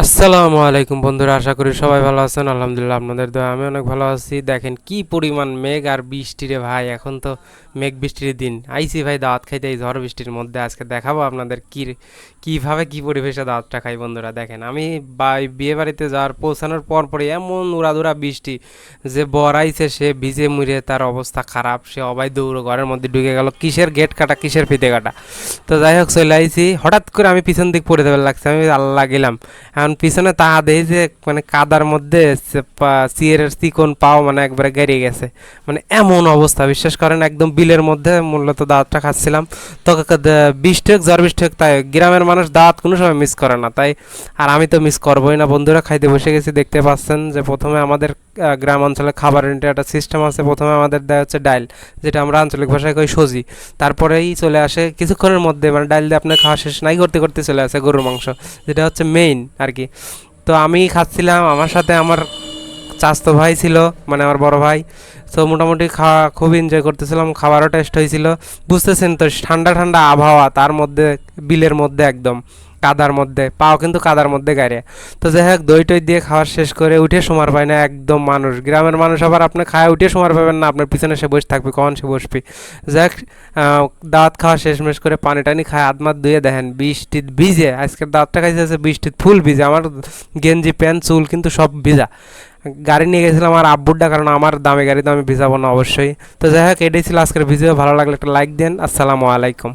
আসসালামু আলাইকুম বন্ধুরা, আশা করি সবাই ভালো আছেন। আলহামদুলিল্লাহ আপনাদের দয়া, আমি অনেক ভালো আছি। দেখেন কি পরিমাণ মেঘ আর বৃষ্টি রে ভাই, এখন তো মেঘ বৃষ্টির দিন। আইসি ভাই দাওয়াত খাইতে, এই ঝড় বৃষ্টির মধ্যে আজকে দেখাবো আপনাদের কি কীভাবে কী পরিবেশে দাওয়াতটা খাই বন্ধুরা, দেখেন। আমি বিয়ে বাড়িতে যাওয়ার পৌঁছানোর পর পরে এমন উড়াদুরা বৃষ্টি যে বর আইছে, সে ভিজে মুড়ে, তার অবস্থা খারাপ, সে অবাই দৌড়ো ঘরের মধ্যে ঢুকে গেল। কিসের গেট কাটা, কিসের ফিতে কাটা? তো যাই হোক, চলে আইছি। হঠাৎ করে আমি পিছন দিক পড়ে দেবার লাগছে, আমি আল্লাহ গেলাম। পিছনে তা দেই যে মানে কাদার মধ্যে সিয়ের চিকন পাও মানে একবারে গেরিয়ে গেছে। মানে এমন অবস্থা, বিশ্বাস করেন একদম বিলের মধ্যে মূলত দাঁতটা খাচ্ছিলাম। তো হোক জ্বর বৃষ্টি হোক তাই গ্রামের মানুষ দাঁত কোনো সময় মিস করে না। তাই আর আমি তো মিস করবোই না। বন্ধুরা, খাইতে বসে গেছি, দেখতে পাচ্ছেন যে প্রথমে আমাদের গ্রাম অঞ্চলে খাবারের একটা সিস্টেম আছে। প্রথমে আমাদের দেয় হচ্ছে ডাইল, যেটা আমরা আঞ্চলিক ভাষায় কই সজি। তারপরেই চলে আসে কিছুক্ষণের মধ্যে মানে ডাইল দিয়ে আপনার খাওয়া শেষ নাই করতে করতে চলে আসে গরুর মাংস, যেটা হচ্ছে মেইন আর কি তো আমি খাচ্ছিলাম, আমার সাথে আমার চাস্তো ভাই ছিল মানে আমার বড় ভাই। তো মোটামুটি খাওয়া, খুব এনজয় করতেছিলাম, খাবারও টেস্ট হয়েছিল। বুঝতেছেন তো, ঠান্ডা ঠান্ডা আবহাওয়া, তার মধ্যে, বিলের মধ্যে একদম। কাদার মধ্যে, পাও কিন্তু কাদার মধ্যে গাড়ে তো যাই হোক দই টই দিয়ে খাওয়ার শেষ করে উঠে সময় পায় না একদম মানুষ। গ্রামের মানুষ আবার আপনি খায় উঠে সময় পাবেন না, আপনার পিছনে সে বসে থাকবে, কখন সে বসবে? যাই হোক দাঁত খাওয়া শেষমেশ করে পানি টানি খায় আদমাত ধুয়ে দেখেন বৃষ্টি ভিজে, আজকের দাঁতটা খাইছে আছে বৃষ্টির ফুল ভিজে, আমার গেঞ্জি, প্যান্ট, চুল কিন্তু সব ভিজা। গাড়ি নিয়ে গেছিলাম আমার আব্বুরটা, কারণ আমার দামে গাড়ি তো আমি ভিজাবো না অবশ্যই। তো যাই হোক এটাই ছিল আজকের ভিডিও, ভালো লাগলে একটা লাইক দেন, আসসালামু আলাইকুম।